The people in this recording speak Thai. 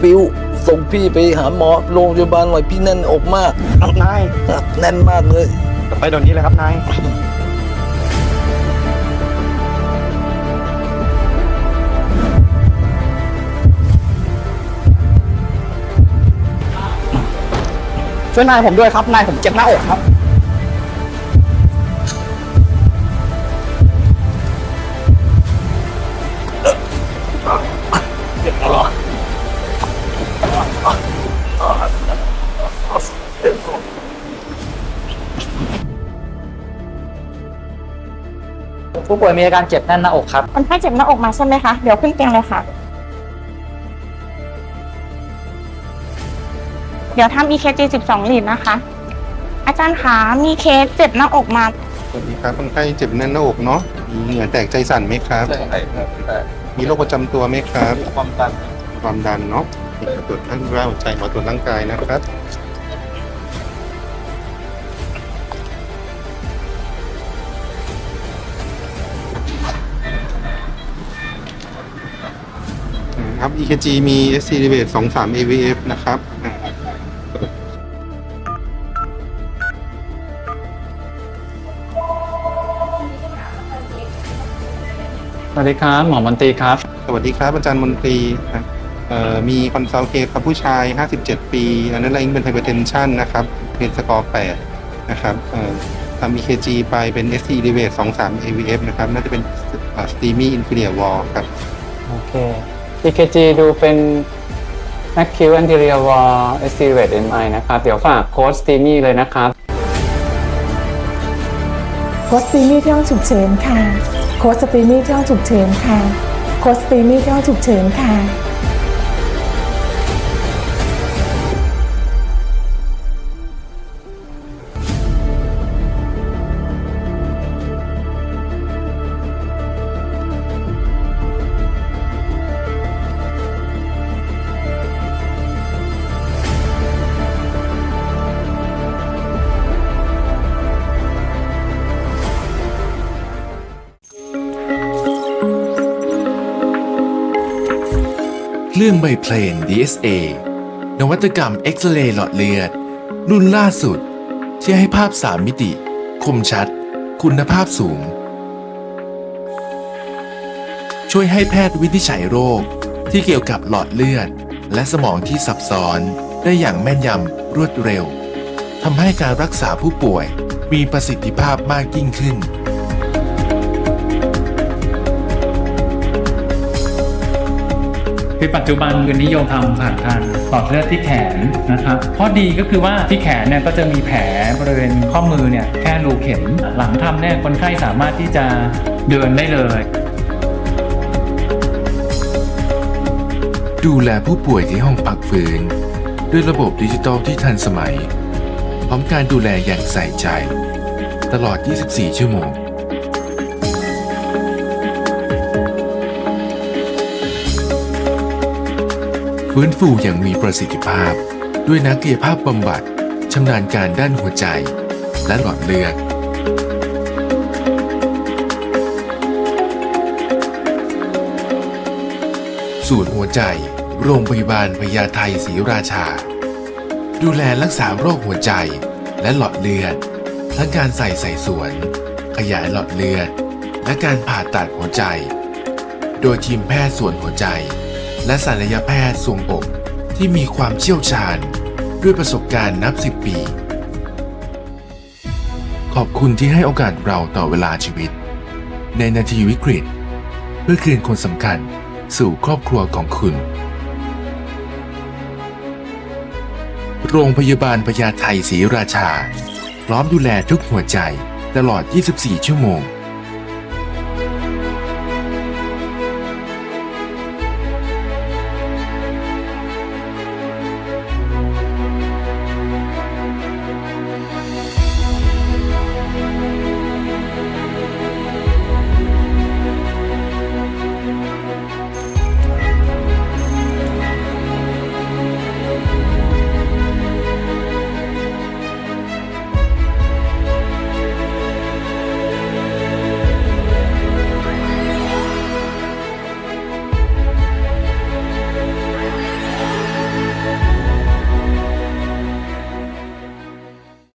ฟิวส่งพี่ไปหาหมอโรงพยาบาลหน่อยพี่แน่นอกมากครับนายครับแน่นมากเลย ไปเดี๋ยวนี้เลยครับนายช่วยนายผมด้วยครับนายผมเจ็บหน้าอกครับ ผู้ป่วยมีอาการเจ็บแน่นหน้าอกครับ คนไข้เจ็บหน้าอกมาใช่ไหมคะ เดี๋ยวขึ้นเตียงเลยค่ะ เดี๋ยวทำ EKG 12ลีดนะคะ อาจารย์คะ มีเคสเจ็บหน้าอกมา สวัสดีครับคนไข้เจ็บแน่นหน้าอกเนาะมีเหงื่อแตกใจสั่นไหมครับ ใช่ครับแต่มีโรคประจำตัวไหมครับ ความดันความดันเนาะนี่ครับตรวจทั้งร่างหัวใจหมอตรวจร่างกายนะครับ ครับ EKG มี SC r e v a t e 23 AVF นะครับอ่าสวัสดีครับ หมอมนตรีครับ สวัสดีครับอาจารย์มนตรีครับเอ่อมีคอนซัลเคสครับผู้ชาย 57 ปีอันนั้นอะไรเป็นไฮเปอร์เทนชันนะครับเพนสกอร์8นะครับเอ่อทำ EKG ไปเป็น SC elevate 23 AVF นะครับ น่าจะเป็น steamy inferior wall ครับ โอเค EKG ดูเป็น acute anterior wall accelerate MI นะครับ เดี๋ยวฝากโค้ดสตีมี่เลยนะครับ โค้ชสตีมี่ที่ห้องฉุกเฉินค่ะ โค้ชสตีมี่ที่ห้องฉุกเฉินค่ะ โค้ชสตีมี่ที่ห้องฉุกเฉินค่ะ เครื่องไบเพลน DSA นวัตกรรมเอ็กซเรย์หลอดเลือด รุ่นล่าสุด ที่ให้ภาพ3มิติ คมชัด คุณภาพสูง ช่วยให้แพทย์วินิจฉัยโรคที่เกี่ยวกับหลอดเลือด และสมองที่ซับซ้อนได้อย่างแม่นยำรวดเร็วทำให้การรักษาผู้ป่วยมีประสิทธิภาพมากยิ่งขึ้น คือปัจจุบันคือนิยมทำผ่านทางหลอดเลือดที่แขนนะครับข้อดีก็คือว่าที่แขนเนี่ยก็จะมีแผลบริเวณข้อมือเนี่ยแค่รูเข็ม หลังทำเนี่ยคนไข้สามารถที่จะเดินได้เลยดูแลผู้ป่วยที่ห้องพักฟื้น ด้วยระบบดิจิตอลที่ทันสมัย พร้อมการดูแลอย่างใส่ใจ ตลอด 24 ชั่วโมง ฟื้นฟูอย่างมีประสิทธิภาพ ด้วยนักกายภาพบำบัดชำนาญการด้านหัวใจ และหลอดเลือดศูนย์หัวใจ โรงพยาบาลพญาไทศรีราชา ดูแลรักษาโรคหัวใจและหลอดเลือด ทั้งการใส่ใส่สวน ขยายหลอดเลือด และการผ่าตัดหัวใจ โดยทีมแพทย์ส่วนหัวใจ และศัลยแพทย์ทรวงอกที่มีความเชี่ยวชาญด้วยประสบการณ์นับสิบปี ขอบคุณที่ให้โอกาสเราต่อเวลาชีวิต ในนาทีวิกฤต เพื่อคืนคนสำคัญสู่ครอบครัวของคุณ โรงพยาบาลพญาไทศรีราชา พร้อมดูแลทุกหัวใจตลอด 24 ชั่วโมง